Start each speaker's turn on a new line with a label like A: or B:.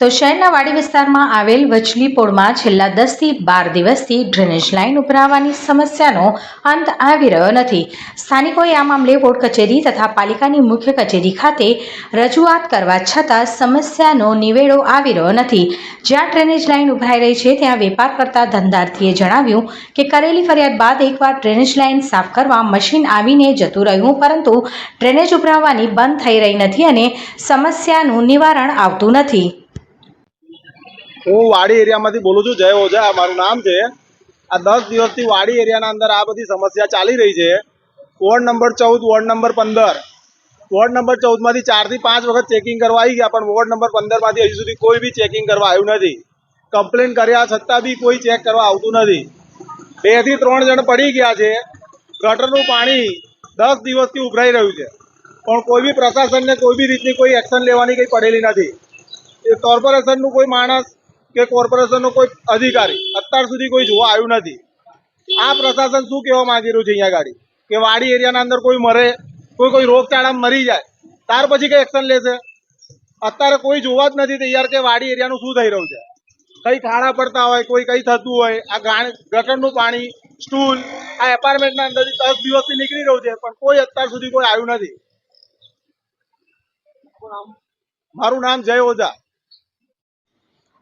A: તો શહેરના વાડી વિસ્તારમાં આવેલ વચલીપોળમાં છેલ્લા દસથી બાર દિવસથી ડ્રેનેજ લાઇન ઉભરાવાની સમસ્યાનો અંત આવી રહ્યો નથી. સ્થાનિકોએ આ મામલે બોર્ડ કચેરી તથા પાલિકાની મુખ્ય કચેરી ખાતે રજૂઆત કરવા છતાં સમસ્યાનો નિવેડો આવી રહ્યો નથી. જ્યાં ડ્રેનેજ લાઇન ઉભરાઈ રહી છે, ત્યાં વેપાર કરતા ધંધાર્થીએ જણાવ્યું કે કરેલી ફરિયાદ બાદ એકવાર ડ્રેનેજ લાઇન સાફ કરવા મશીન આવીને જતું રહ્યું, પરંતુ ડ્રેનેજ ઉભરાવાની બંધ થઈ રહી નથી અને સમસ્યાનું નિવારણ આવતું નથી.
B: હું વાડી એરિયામાંથી બોલું છું. જય ઓઝા મારું નામ છે. આ દસ દિવસથી વાડી એરિયાના અંદર આ બધી સમસ્યા ચાલી રહી છે. વોર્ડ નંબર ચૌદ, વોર્ડ નંબર પંદર. વોર્ડ નંબર ચૌદમાંથી ચારથી પાંચ વખત ચેકિંગ કરવા આવી ગયા, પણ વોર્ડ નંબર પંદરમાંથી હજુ સુધી કોઈ બી ચેકિંગ કરવા આવ્યું નથી. કમ્પ્લેન કર્યા છતાં બી કોઈ ચેક કરવા આવતું નથી. બેથી ત્રણ જણ પડી ગયા છે. ગટરનું પાણી દસ દિવસથી ઉભરાઈ રહ્યું છે. પણ કોઈ બી પ્રશાસનને કોઈ બી રીતની કોઈ એક્શન લેવાની કંઈ પડેલી નથી. એ કોર્પોરેશનનું કોઈ માણસ કે કોર્પોરેશનનો કોઈ અધિકારી અત્યાર સુધી કોઈ જોવા આવ્યું નથી. આ પ્રશાસન શું કહેવા માંગી રહ્યું છે અહીંયા ગાડી? કે વાડી એરિયાના અંદર કોઈ મરે કોઈ કોઈ રોગચાળામાં મરી જાય ત્યાર પછી કઈ એક્શન લેશે? અત્યારે કોઈ જોવા જ નથી તૈયાર કે વાડી એરિયાનું શું થઈ રહ્યું છે. કઈ ખાડા પડતા હોય કોઈ કઈ થતું હોય આ ગટરનું પાણી સ્ટૂલ આ એપાર્ટમેન્ટના અંદરથી દસ દિવસથી નીકળી રહ્યું છે પણ કોઈ અત્યાર સુધી કોઈ આવ્યું નથી. મારું નામ જય ઓઝા.